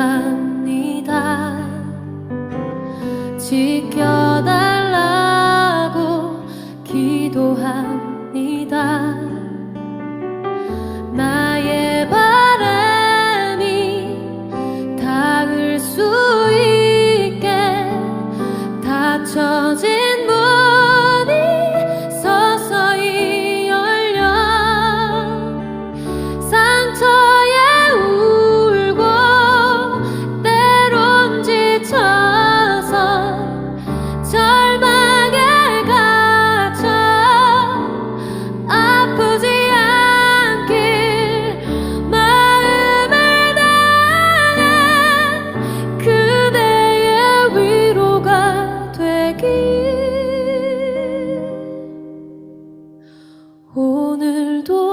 합니다. 지켜달라고 기도합니다. 나의 바람이 닿을 수 있게 닫혀진 오늘도